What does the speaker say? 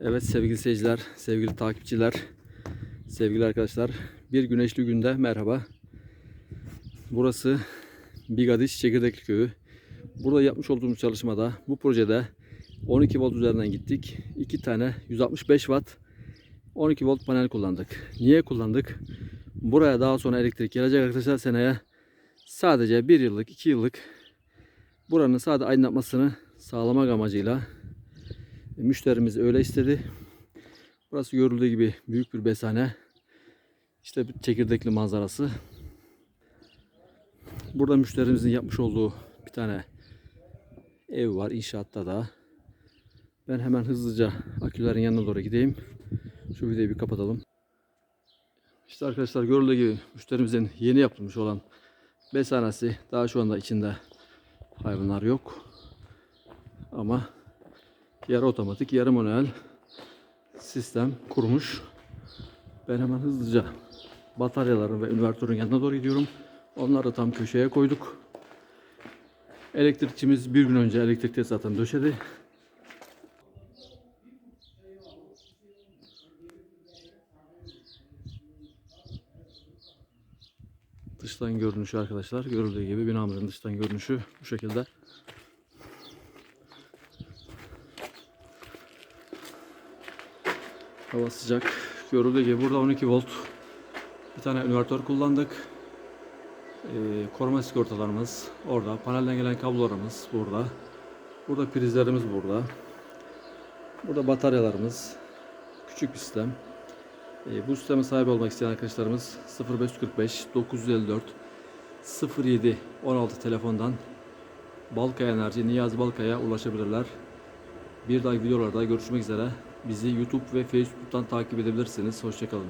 Evet sevgili seyirciler, sevgili takipçiler, sevgili arkadaşlar. Bir güneşli günde merhaba. Burası Bigadiş Çekirdekli Köyü. Burada yapmış olduğumuz çalışmada bu projede 12 volt üzerinden gittik. 2 tane 165 watt 12 volt panel kullandık. Niye kullandık? Buraya daha sonra elektrik gelecek arkadaşlar seneye. Sadece 1 yıllık 2 yıllık buranın sadece aydınlatmasını sağlamak amacıyla Müşterimiz öyle istedi. Burası görüldüğü gibi büyük bir besane. İşte bir çekirdekli manzarası. Burada müşterimizin yapmış olduğu bir tane ev var inşaatta da. Ben hemen hızlıca akülerin yanına doğru gideyim. Şu videoyu bir kapatalım. İşte arkadaşlar görüldüğü gibi müşterimizin yeni yapılmış olan besanesi daha şu anda içinde hayvanlar yok. Ama yarı otomatik, yarı manuel sistem kurmuş. Ben hemen hızlıca bataryaların ve invertörün yanına doğru gidiyorum. Onları tam köşeye koyduk. Elektrikçimiz bir gün önce elektrik tesisatını döşedi. Dıştan görünüşü arkadaşlar. Görüldüğü gibi binamızın dıştan görünüşü bu şekilde. Hava sıcak. Görüldüğü gibi burada 12 volt bir tane invertör kullandık. Ee, koruma sigortalarımız orada. Panelden gelen kablolarımız burada. Burada prizlerimiz burada. Burada bataryalarımız. Küçük bir sistem. Ee, bu sisteme sahip olmak isteyen arkadaşlarımız 0545 954 07 16 telefondan Balkaya Enerji Niyazi Balkaya ulaşabilirler. Bir dahaki videolarda görüşmek üzere. Bizi YouTube ve Facebook'tan takip edebilirsiniz. Hoşçakalın.